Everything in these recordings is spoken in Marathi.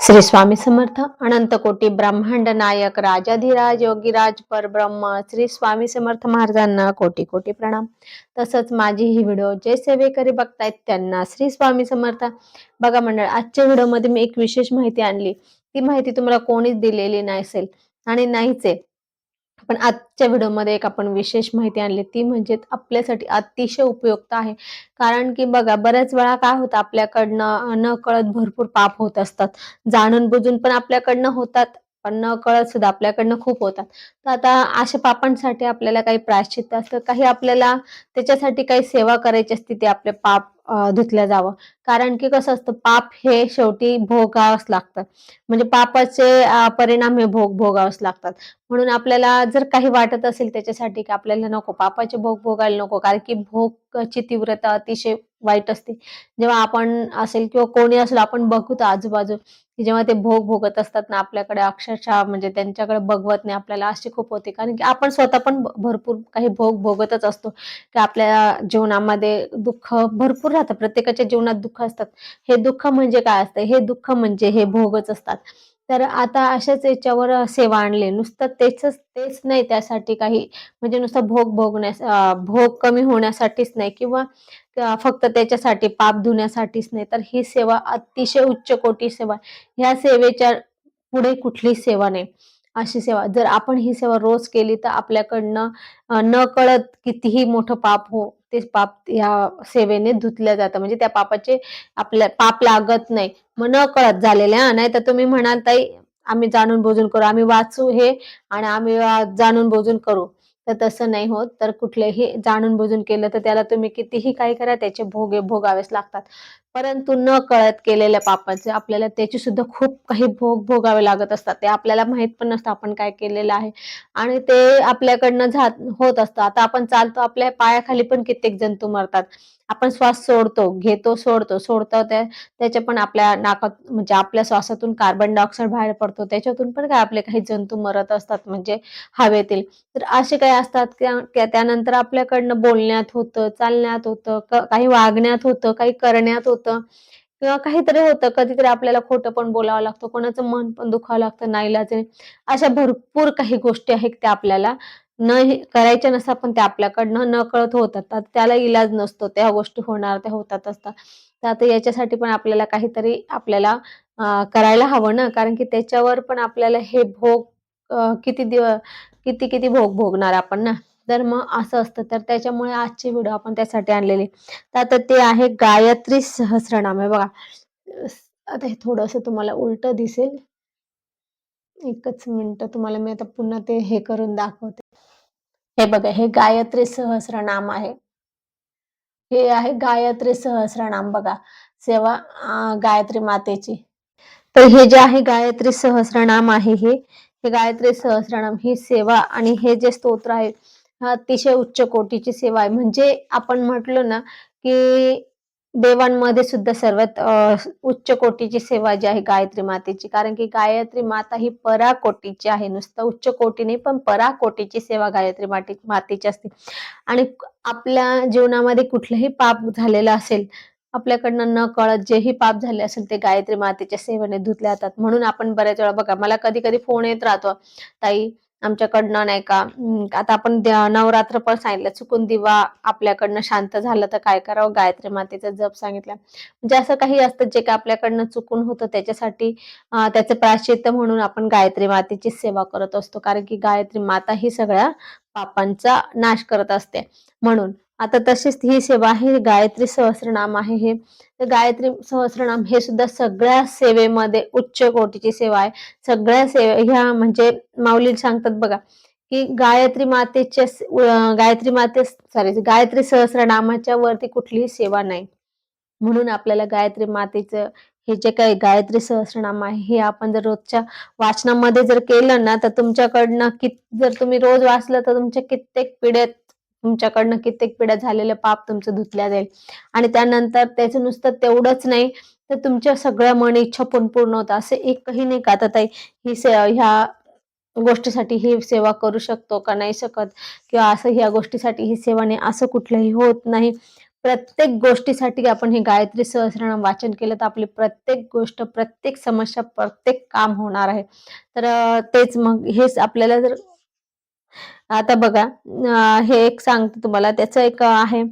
श्री स्वामी समर्थ अनंत कोटी ब्रह्मांड नायक राजाधिराज योगीराज परब्रह्म श्री स्वामी समर्थ महाराजांना कोटी कोटी प्रणाम. तसंच माझी ही व्हिडिओ जे सेवेकरी बघतायत त्यांना श्री स्वामी समर्थ. बघा मंडळ आजच्या व्हिडिओमध्ये मी एक विशेष माहिती आणली. ती माहिती तुम्हाला कोणीच दिलेली नसेल आणि नाहीच आहे. पण आजच्या व्हिडिओमध्ये एक आपण विशेष माहिती आणली ती म्हणजे आपल्यासाठी अतिशय उपयुक्त आहे. कारण की बघा बऱ्याच वेळा काय होतं आपल्याकडनं न कळत भरपूर पाप होत असतात. जाणून बुजून पण आपल्याकडनं होतात. पण न कळत सुद्धा आपल्याकडनं खूप होतात. तर आता अशा पापांसाठी आपल्याला काही प्रायश्चित्त असतं काही आपल्याला त्याच्यासाठी काही सेवा करायची असते ते आपले पाप धुतल्या जावं. कारण की कसं असतं पाप हे शेवटी भोगावंच लागतं. म्हणजे पापाचे परिणाम हे भोग भोगावंच लागतात. म्हणून आपल्याला जर काही वाटत असेल त्याच्यासाठी की आपल्याला नको पापाचे भोग भोगायला नको कारण की भोगची तीव्रता अतिशय वाईट असते. जेव्हा आपण असेल किंवा कोणी असेल आपण बघतो आजूबाजू की जेव्हा ते भोग भोगत असतात ना आपल्याकडे अक्षरशः म्हणजे त्यांच्याकडे बघवत नाही आपल्याला अशी खूप होते. कारण की आपण स्वतः पण भरपूर काही भोग भोगतच असतो. की आपल्या जीवनामध्ये दुःख भरपूर राहतं. प्रत्येकाच्या जीवनात दुःख असतात. हे दुःख म्हणजे काय असतं? हे दुःख म्हणजे हे भोगच असतात. तर आता अशाच याच्यावर सेवा आणले. नुसतं तेच तेच नाही त्यासाठी काही म्हणजे नुसतं भोग भोगण्यास भोग कमी होण्यासाठीच नाही किंवा फक्त त्याच्यासाठी पाप धुण्यासाठीच नाही. तर ही सेवा अतिशय उच्च कोटी सेवा ह्या सेवेच्या पुढे कुठली सेवा नाही. अशी सेवा जर आपण ही सेवा रोज केली तर आपल्याकडनं न कळत कितीही मोठं पाप हो ते पाप या सेवेने धुतलं जातं. म्हणजे त्या पापाचे आपल्या पाप लागत नाही. मग न कळत झालेले हा. नाही तर तुम्ही म्हणाल ताई आम्ही जाणून बोजून करू. आम्ही वाचू हे आणि आम्ही जाणून बोजून करू. तर तसं नाही होत. तर कुठलेही जाणून बुजून केलं तर त्याला तुम्ही कितीही काही करा त्याचे भोगे भोगावेच लागतात. परंतु न कळत केलेल्या पापाचे आपल्याला त्याची सुद्धा खूप काही भोग भोगावे लागत असतात. ते आपल्याला माहीत पण नसतं आपण काय केलेलं आहे. आणि ते आपल्याकडनं जात होत असतं. आता आपण चालतो आपल्या पायाखाली पण कित्येक जंतू मरतात. आपण श्वास सोडतो घेतो सोडतो. सोडतो त्या त्याच्या पण आपल्या नाकात म्हणजे आपल्या श्वासातून कार्बन डायऑक्साईड बाहेर पडतो. त्याच्यातून पण काय आपले काही जंतू मरत असतात म्हणजे हवेतील. तर असे काही असतात की त्यानंतर आपल्याकडनं बोलण्यात होतं चालण्यात होतं काही वागण्यात होतं काही करण्यात होतं. किंवा काहीतरी होतं. कधीतरी आपल्याला खोटं पण बोलावं लागतं. कोणाचं मन पण दुखावं लागतं नाईलाजाने. अशा भरपूर काही गोष्टी आहेत त्या आपल्याला न करायच्या नसतात पण त्या आपल्याकडनं न कळत होतात. तर त्याला इलाज नसतो. त्या गोष्टी होणार त्या होतात असतात. तर आता याच्यासाठी पण आपल्याला काहीतरी आपल्याला करायला हवं ना? कारण की त्याच्यावर पण आपल्याला हे भोग किती दिवस किती किती भोग भोगणार आपण ना? तर मग असं असतं. तर त्याच्यामुळे आजची व्हिडिओ आपण त्यासाठी आणलेली. तर आता ते आहे गायत्री सहस्रनाम. आहे बघा आता हे थोडंसं तुम्हाला उलट दिसेल. एकच मिनिट तुम्हाला मी आता पुन्हा ते हे करून दाखवते. हे बघा हे गायत्री सहस्रनाम आहे. हे आहे गायत्री सहस्रनाम बघा. सेवा गायत्री मातेची. तर हे जे आहे गायत्री सहस्रनाम आहे हे. हे गायत्री सहस्रनाम ही सेवा आणि हे जे स्तोत्र आहे अतिशय उच्च कोटीची सेवा आहे. म्हणजे आपण म्हटलो ना की देवांमध्ये सुद्धा सर्वात उच्च कोटीची सेवा जी आहे गायत्री मातेची. कारण की गायत्री माता ही पराकोटीची आहे. नुसतं उच्च कोटी नाही पण पराकोटीची सेवा गायत्री माते मातेची असते. आणि आपल्या जीवनामध्ये कुठलंही पाप झालेलं असेल आपल्याकडनं न कळत जेही पाप झाले असेल ते गायत्री मातेच्या सेवेने धुतल्या जातात. म्हणून आपण बऱ्याच वेळा बघा मला कधी कधी फोन येत राहतो ताई आमच्याकडनं नाही का? आता आपण नवरात्र पण सांगितलं. चुकून दिवा आपल्याकडनं शांत झालं तर काय करावं? गायत्री मातेचा जप सांगितलं. म्हणजे असं काही असतं जे का आपल्याकडनं चुकून होतं त्याच्यासाठी त्याचं प्राश्चित्त म्हणून आपण गायत्री मातेची सेवा करत असतो. कारण की गायत्री माता ही सगळ्या पापांचा नाश करत असते. म्हणून आता तशीच ही सेवा आहे गायत्री सहस्रनाम आहे हे. तर गायत्री सहस्रनाम हे सुद्धा सगळ्या सेवेमध्ये उच्च कोटीची सेवा आहे. सगळ्या सेवे ह्या म्हणजे माऊली सांगतात बघा की गायत्री मातेच्या गायत्री माते सॉरी गायत्री सहस्रनामाच्या वरती कुठलीही सेवा नाही. म्हणून आपल्याला गायत्री मातेचं हे जे काही गायत्री सहस्रनाम आहे हे आपण जर रोजच्या वाचनामध्ये जर केलं ना तर तुमच्याकडनं कित जर तुम्ही रोज वाचलं तर तुमच्या कित्येक पिढ्यात तुमच्याकडनं कित्येक पिढ्या झालेलं पाप तुमचं धुतल्या जाईल. आणि त्यानंतर त्याचं नुसतं तेवढंच नाही तर तुमच्या सगळ्या मन इच्छा पण पूर्ण होतात. असे एकही नाही का आता ताई ही से ह्या गोष्टीसाठी ही सेवा करू शकतो का नाही शकत? किंवा असं ह्या गोष्टीसाठी ही सेवा नाही असं कुठलंही होत नाही. प्रत्येक गोष्टीसाठी आपण हे गायत्री सहस्रनाम वाचन केलं तर आपली प्रत्येक गोष्ट प्रत्येक समस्या प्रत्येक काम होणार आहे. तर तेच मग हेच आपल्याला जर आता बघा हे एक सांगते तुम्हाला. त्याचं एक आहे.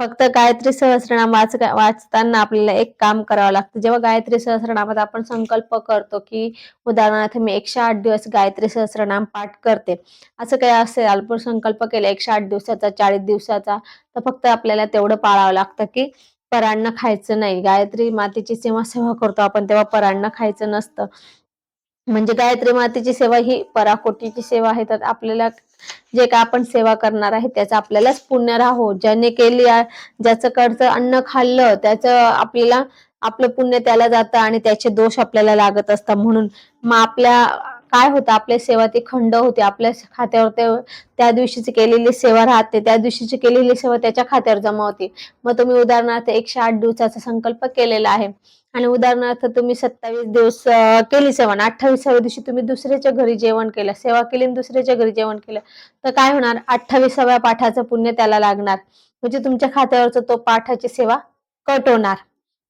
फक्त गायत्री सहस्रनाम वाच वाचताना आपल्याला एक काम करावं लागतं. जेव्हा गायत्री सहस्रनामात आपण संकल्प करतो की उदाहरणार्थ मी एकशे आठ दिवस गायत्री सहस्रनाम पाठ करते. असं काही असेल अल्प संकल्प केला एकशे आठ दिवसाचा चाळीस दिवसाचा तर फक्त आपल्याला तेवढं पाळावं लागतं की परांना खायचं नाही. गायत्री मातेची सेवा सेवा करतो आपण तेव्हा परांना खायचं नसतं. म्हणजे गायत्री मातेची सेवा ही पराकोटीची सेवा आहे. तर आपल्याला जे काय आपण सेवा करणार आहे त्याचं आपल्यालाच पुण्य राहो. ज्याने केली ज्याचं कडचं अन्न खाल्लं त्याचं आपल्याला आपलं पुण्य त्याला जातं आणि त्याचे दोष आपल्याला लागत असतात. म्हणून मग आपल्या काय होतं? आपल्या सेवा ती खंड होते. आपल्या खात्यावर ते त्या दिवशीची केलेली सेवा राहते. त्या दिवशीची केलेली सेवा त्याच्या खात्यावर जमा होते. मग तुम्ही उदाहरणार्थ एकशे आठ दिवसाचा संकल्प केलेला आहे. आणि उदाहरणार्थ तुम्ही सत्तावीस दिवस केली सेवा अठ्ठावीसाव्या दिवशी तुम्ही दुसऱ्याच्या घरी जेवण केलं. सेवा केली आणि दुसऱ्याच्या घरी जेवण केलं. तर काय होणार? अठ्ठावीसाव्या पाठाचं पुण्य त्याला लागणार. म्हणजे तुमच्या खात्यावरचं तो पाठाची सेवा कट होणार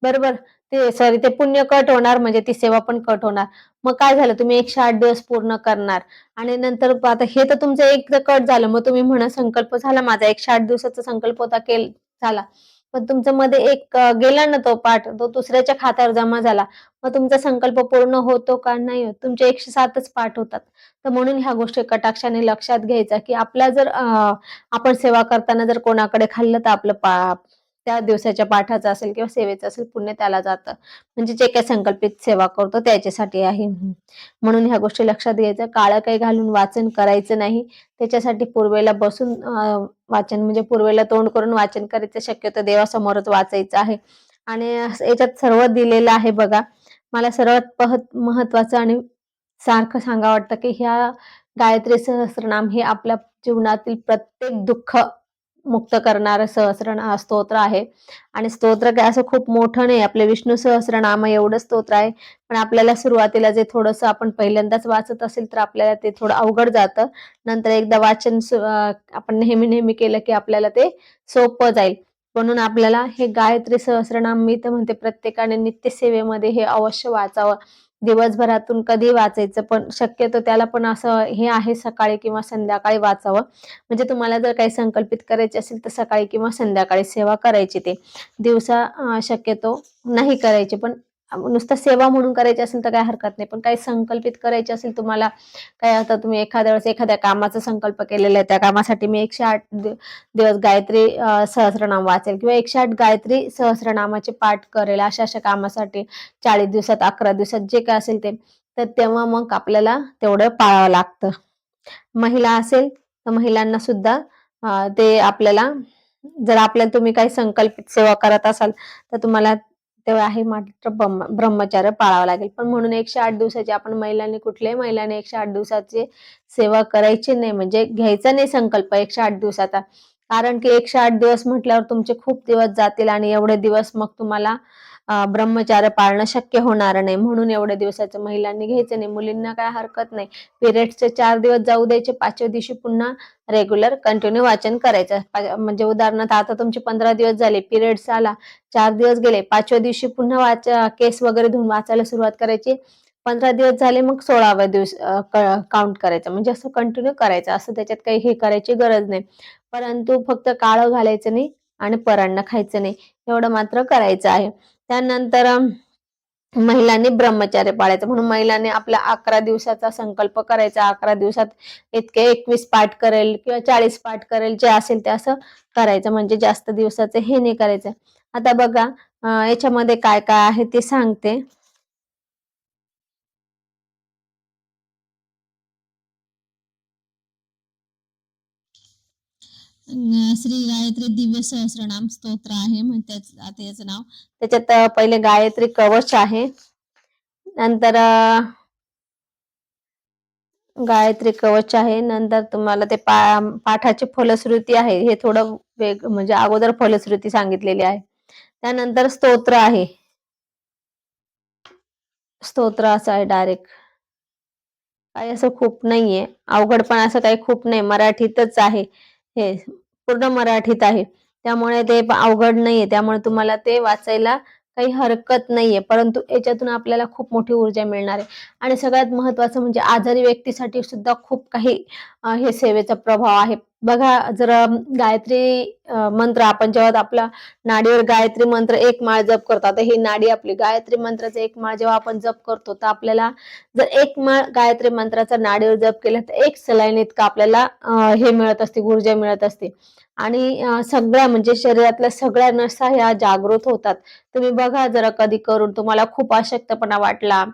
बरोबर? ते सॉरी ते पुण्य कट होणार म्हणजे ती सेवा पण कट होणार. मग काय झालं? तुम्ही एकशे आठ दिवस पूर्ण करणार. आणि नंतर आता हे तर तुमचं एक कट झालं. मग तुम्ही म्हणा संकल्प झाला माझा. एकशे आठ दिवसाचा संकल्प होता केल झाला. पण तुमच्या मध्ये एक गेला ना तो पाठ तो दुसऱ्याच्या खात्यावर जमा झाला. मग तुमचा संकल्प पूर्ण होतो का? नाही होत. तुमचे एकशे सातच पाठ होतात. तर म्हणून ह्या गोष्टी कटाक्षाने लक्षात घ्यायचा की आपल्या जर आपण सेवा करताना जर कोणाकडे खाल्लं तर आपलं पा त्या दिवसाच्या पाठाचा असेल किंवा सेवेचं असेल पुण्य त्याला जातं. म्हणजे जे काही संकल्पित सेवा करतो त्याच्यासाठी आहे. म्हणून ह्या गोष्टी लक्षात घ्यायचं. काळं काही घालून वाचन करायचं नाही. त्याच्यासाठी पूर्वेला बसून वाचन म्हणजे पूर्वेला तोंड करून वाचन करायचं शक्यतो देवासमोरच वाचायचं आहे. आणि याच्यात सर्व दिलेलं आहे बघा. मला सर्वात महत्वाचं आणि सारखं सांगा वाटतं की ह्या गायत्री सहस्रनाम हे आपल्या जीवनातील प्रत्येक दुःख मुक्त करणारं सहस्र स्तोत्र आहे. आणि स्तोत्र काय असं खूप मोठं नाही. आपले विष्णू सहस्रनाम एवढं स्तोत्र आहे. पण आपल्याला सुरुवातीला जे थोडंसं आपण पहिल्यांदाच वाचत असेल तर आपल्याला ते थोडं अवघड जातं. नंतर एकदा वाचन आपण नेहमी नेहमी केलं की आपल्याला ते सोपं जाईल. म्हणून आपल्याला हे गायत्री सहस्रनाम मी तर म्हणते प्रत्येकाने नित्यसेवेमध्ये हे अवश्य वाचावं. दिवसभरातून कधी वाचायचं पण शक्यतो त्याला पण असं हे आहे सकाळी किंवा संध्याकाळी वाचावं. म्हणजे तुम्हाला जर काही संकल्पित करायचे असेल तर सकाळी किंवा संध्याकाळी सेवा करायची ते. दिवसा शक्यतो नाही करायची पण नुसतं सेवा म्हणून करायची असेल तर काही हरकत नाही. पण काही संकल्पित करायची असेल तुम्हाला काय आता तुम्ही एखाद्या वेळेस एखाद्या कामाचा संकल्प केलेला आहे त्या कामासाठी मी एकशे आठ दिवस गायत्री सहस्रनाम वाचेल किंवा एकशे आठ गायत्री सहस्रनामाचे पाठ करेल. अशा अशा कामासाठी चाळीस दिवसात अकरा दिवसात जे काय असेल ते तर तेव्हा मग आपल्याला तेवढं पाळावं लागतं. महिला असेल तर महिलांना सुद्धा ते आपल्याला जर आपल्याला तुम्ही काही संकल्पित सेवा करत असाल तर तुम्हाला तेव्हा आहे मात्र ब्रह्मचार्य पाळावं लागेल. पण म्हणून एकशे आठ दिवसाची आपण महिलांनी कुठल्याही महिलांनी एकशे आठ दिवसाची सेवा करायची नाही. म्हणजे घ्यायचा नाही संकल्प एकशे आठ दिवसाचा. कारण की एकशे आठ दिवस म्हटल्यावर तुमचे खूप दिवस जातील आणि एवढे दिवस मग तुम्हाला ब्रह्मचार्य पाळणं शक्य होणार नाही. म्हणून एवढ्या दिवसाचं महिलांनी घ्यायचं नाही. मुलींना काय हरकत नाही. पिरियड्सचे चार दिवस जाऊ द्यायचे. पाचव्या दिवशी पुन्हा रेग्युलर कंटिन्यू वाचन करायचं. म्हणजे उदाहरणार्थ आता तुमचे पंधरा दिवस झाले. पिरियड्स आला. चार दिवस गेले. पाचव्या दिवशी पुन्हा वाच केस वगैरे धुवून वाचायला सुरुवात करायची. पंधरा दिवस झाले मग सोळाव्या दिवस काउंट करायचं. म्हणजे असं कंटिन्यू करायचं. असं त्याच्यात काही हे करायची गरज नाही. परंतु फक्त काळं घालायचं नाही आणि परांना खायचं नाही. एवढं मात्र करायचं आहे. त्यानंतर महिलांनी ब्रह्मचार्य पाळायचं. म्हणून महिलांनी आपला अकरा दिवसाचा संकल्प करायचा. अकरा दिवसात इतके एकवीस पाठ करेल किंवा चाळीस पाठ करेल जे असेल ते असं करायचं. म्हणजे जास्त दिवसाचं हे नाही करायचं. आता बघा याच्यामध्ये काय काय आहे ते सांगते. श्री गायत्री दिव्य सहस्रनाम स्तोत्र आहे म्हणजे आता याचं नाव. त्याच्यात पहिले गायत्री कवच आहे. नंतर गायत्री कवच आहे. नंतर तुम्हाला ते पा पाठाची फलश्रुती आहे. हे थोडं वेग म्हणजे अगोदर फलश्रुती सांगितलेली आहे. त्यानंतर स्तोत्र आहे. स्तोत्र असं आहे डायरेक्ट काही असं खूप नाहीये. अवघड पण असं काही खूप नाही. मराठीतच आहे. हे पूर्ण मराठीत आहे. त्यामुळे ते अवघड नाहीये. त्यामुळे तुम्हाला ते वाचायला काही हरकत नाहीये. परंतु याच्यातून आपल्याला खूप मोठी ऊर्जा मिळणार आहे. आणि सगळ्यात महत्वाचं म्हणजे आजारी व्यक्तीसाठी सुद्धा खूप काही हे सेवेचा प्रभाव आहे. बघा जर गायत्री मंत्र आपण जेव्हा आपला नाडीवर गायत्री मंत्र एक माळ जप करतो आता ही नाडी आपली गायत्री मंत्राचा एक माळ जेव्हा आपण जप करतो तर आपल्याला जर एक माळ गायत्री मंत्राचा नाडीवर जप केला तर एक सलाईन इतका आपल्याला हे मिळत असते ऊर्जा मिळत असते. आणि सगळ्या म्हणजे शरीरातल्या सगळ्या नसा ह्या जागृत होतात. तुम्ही बघा जरा कधी करून तुम्हाला खूप अशक्तपणा वाटला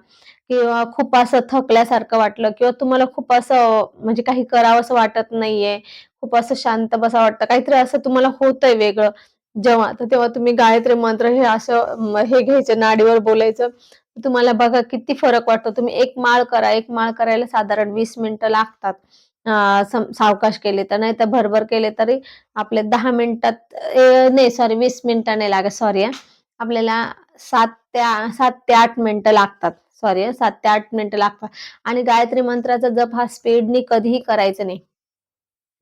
किंवा खूप असं थकल्यासारखं वाटलं किंवा तुम्हाला खूप असं म्हणजे काही करावं असं वाटत नाहीये खूप असं शांत बसा वाटतं. काहीतरी असं तुम्हाला होतंय वेगळं जेव्हा तर तेव्हा तुम्ही गायत्री मंत्र हे असं हे घ्यायचं नाडीवर बोलायचं. तुम्हाला बघा किती फरक वाटतो. तुम्ही एक माळ करा एक माळ करायला साधारण वीस मिनिटं लागतात सावकाश केले तर. नाही तर भरभर केले तरी आपले दहा मिनिटात नाही सॉरी वीस मिनिटं नाही लागत सॉरी आपल्याला सात ते सात ते आठ मिनिटं लागतात. सॉरी सात ते आठ मिनिटं लागतात. आणि गायत्री मंत्राचा जप हा स्पीडनी कधीही करायचा नाही.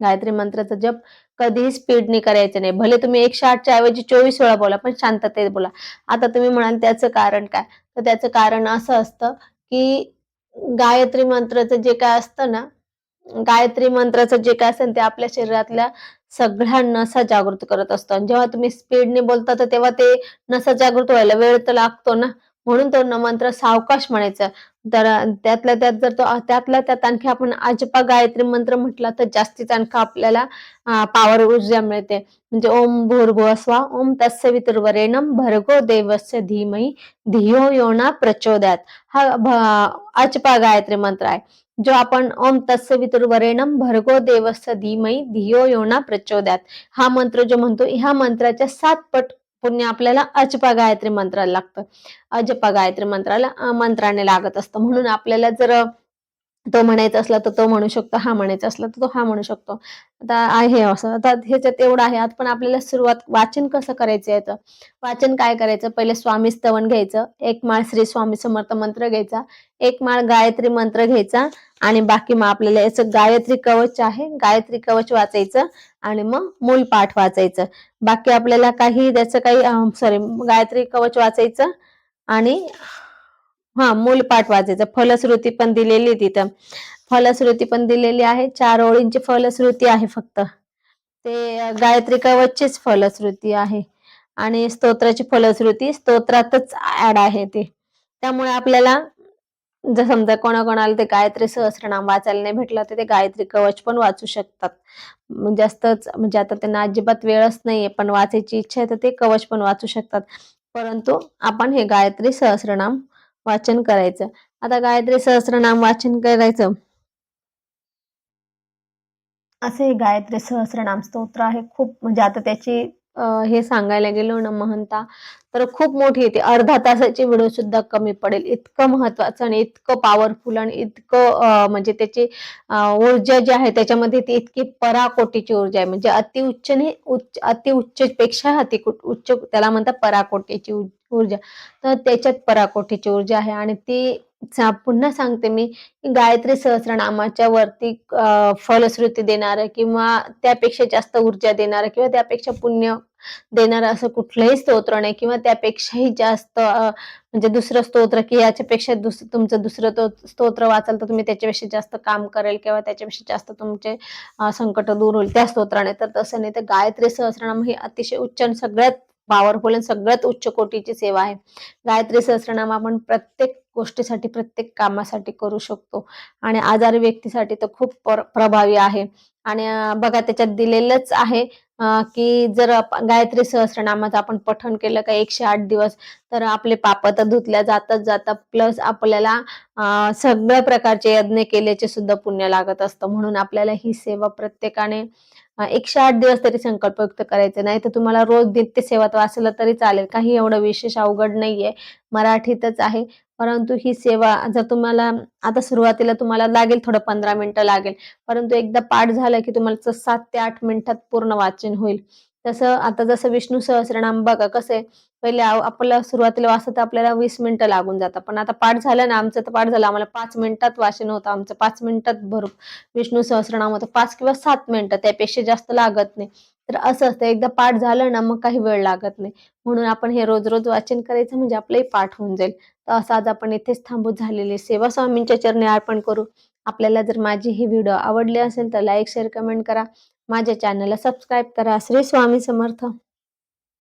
गायत्री मंत्राचा जप कधीही स्पीडने करायचं नाही. भले तुम्ही एकशे आठच्या ऐवजी चोवीस वेळा बोला पण शांततेत बोला. आता तुम्ही म्हणाल त्याचं कारण काय? तर त्याचं कारण असं असतं की गायत्री मंत्राचं जे काय असतं ना गायत्री मंत्राचं जे काय असेल ते आपल्या शरीरातल्या सगळ्या नसा जागृत करत असतो. आणि जेव्हा तुम्ही स्पीडने बोलता तर तेव्हा ते नसा जागृत व्हायला वेळ तर लागतो ना. म्हणून तो न मंत्र सावकाश म्हणायचा. तर त्यातल्या त्यात जर तो त्यातल्या त्यात आणखी आपण अजपा गायत्री मंत्र म्हटला तर जास्तीत आणखी आपल्याला पॉवर ऊर्जा मिळते. म्हणजे ओम भूर्भुव स्वा ओम तस्य वितुर्वरेणम भर्गो देवस्य धीमही धियो योना प्रचोदयात. हा अजपा गायत्री मंत्र आहे. जो आपण ओम तस्य वितुर्वरेणम भर्गो देवस्य धीमही धियो योना प्रचोदयात. हा मंत्र जो म्हणतो ह्या मंत्राच्या सात पट पुण्य आपल्याला अजपा गायत्री मंत्राला लागतं. अजपा गायत्री मंत्राला मंत्राने लागत असतं. म्हणून आपल्याला जर तो म्हणायचा असला तर तो म्हणू शकतो हा म्हणायचा असला तर तो हा म्हणू शकतो. आता आहे असं. आता ह्याच्यात एवढं आहे. आता पण आपल्याला सुरुवात वाचन कसं करायचं याचं? वाचन काय करायचं? पहिले स्वामी स्तवन घ्यायचं. एक माळ श्री स्वामी समर्थ मंत्र घ्यायचा. एक माळ गायत्री मंत्र घ्यायचा. आणि बाकी मग आपल्याला याचं गायत्री कवच आहे. गायत्री कवच वाचायचं. आणि मग मूल पाठ वाचायचं. बाकी आपल्याला काही त्याचं काही सॉरी गायत्री कवच वाचायचं. आणि हा मूल पाठ वाचायचं. फलश्रुती पण दिलेली तिथं. फलश्रुती पण दिलेली आहे. चार ओळींची फलश्रुती आहे फक्त. ते गायत्री कवचचीच फलश्रुती आहे. आणि स्तोत्राची फलश्रुती स्तोत्रातच ऍड आहे ते. त्यामुळे आपल्याला जर समजा कोणाकोणाला ते गायत्री सहस्रनाम वाचायला नाही भेटलं तर ते गायत्री कवच पण वाचू शकतात. जास्तच म्हणजे आता त्यांना अजिबात वेळच नाहीये पण वाचायची इच्छा आहे तर ते कवच पण वाचू शकतात. परंतु आपण हे गायत्री सहस्रनाम वाचन करायचं. आता गायत्री सहस्रनाम वाचन करायचं. असे गायत्री सहस्रनाम स्तोत्र आहे. खूप म्हणजे आता त्याची हे सांगायला गेलो ना महंता तर खूप मोठी येते अर्धा तासाची व्हिडिओ सुद्धा कमी पडेल. इतकं महत्वाचं आणि इतकं पॉवरफुल आणि इतकं म्हणजे त्याची ऊर्जा जी आहे त्याच्यामध्ये ती इतकी पराकोटीची ऊर्जा आहे. म्हणजे अति उच्च उच्च अति उच्च पेक्षा अति उच्च त्याला म्हणतात पराकोटीची ऊर्जा. तर त्याच्यात पराकोटीची ऊर्जा आहे आणि ती पुन्हा सांगते मी गायत्री सहस्रनामाच्या वरती फलश्रुती देणार किंवा त्यापेक्षा जास्त ऊर्जा देणार किंवा त्यापेक्षा पुण्य देणार असं कुठलंही स्तोत्र नाही किंवा त्यापेक्षाही जास्त म्हणजे दुसरं स्तोत्र की याच्यापेक्षा दुस तुमचं दुसरं स्तोत्र वाचाल तर तुम्ही त्याच्यापेक्षा जास्त काम करेल किंवा त्याच्यापेक्षा जास्त तुमचे संकट दूर होईल त्या स्तोत्राने. तर तसं नाही तर गायत्री सहस्रनाम ही अतिशय उच्च सगळ्यात पॉवरफुल आणि सगळ्यात उच्च कोटीची सेवा आहे. गायत्री सहस्रनाम आपण प्रत्येक गोष्टीसाठी प्रत्येक कामासाठी करू शकतो. आणि आजारी व्यक्तीसाठी तर खूप प्रभावी आहे. आणि बघा त्याच्यात दिलेलंच आहे की जर गायत्री सहस्रनामाचं आपण पठण केलं का एकशे आठ दिवस तर आपले पाप तर धुतल्या जातात जातात. प्लस आपल्याला सगळ्या प्रकारचे यज्ञ केल्याचे सुद्धा पुण्य लागत असतं. म्हणून आपल्याला ही सेवा प्रत्येकाने एकशे आठ दिवस तरी संकल्प व्यक्त करायचे. नाही तर तुम्हाला रोज नित्य सेवा वाचलं तरी चालेल. काही एवढं विशेष अवघड नाहीये. मराठीतच आहे. परंतु ही सेवा जर तुम्हाला आता सुरुवातीला तुम्हाला लागेल थोडं पंधरा मिनिटं लागेल. परंतु एकदा पाठ झालं की तुम्हाला सात ते आठ मिनिटात पूर्ण वाचन होईल. तसं आता जसं विष्णू सहस्रनाम बघा कसं आहे पहिले आपल्याला सुरुवातीला वाचत आपल्याला वीस मिनिटं लागून जातात. पण आता पाठ झालं ना आमचं तर पाठ झालं. आम्हाला पाच मिनिटात वाचन होतं. आमचं पाच मिनिटात भर विष्णू सहस्रनाम होतं. पाच किंवा सात मिनिटं त्यापेक्षा जास्त लागत नाही. तर असं असतं. एकदा पाठ झालं ना मग काही वेळ लागत नाही. म्हणून आपण हे रोज रोज वाचन करायचं म्हणजे आपलंही पाठ होऊन जाईल. तर असं आज आपण इथेच थांबू झालेली. सेवा स्वामींच्या चरणी अर्पण करू. आपल्याला जर माझी ही व्हिडिओ आवडली असेल तर लाईक शेअर कमेंट करा. माझ्या चॅनलला सबस्क्राईब करा. श्री स्वामी समर्थ.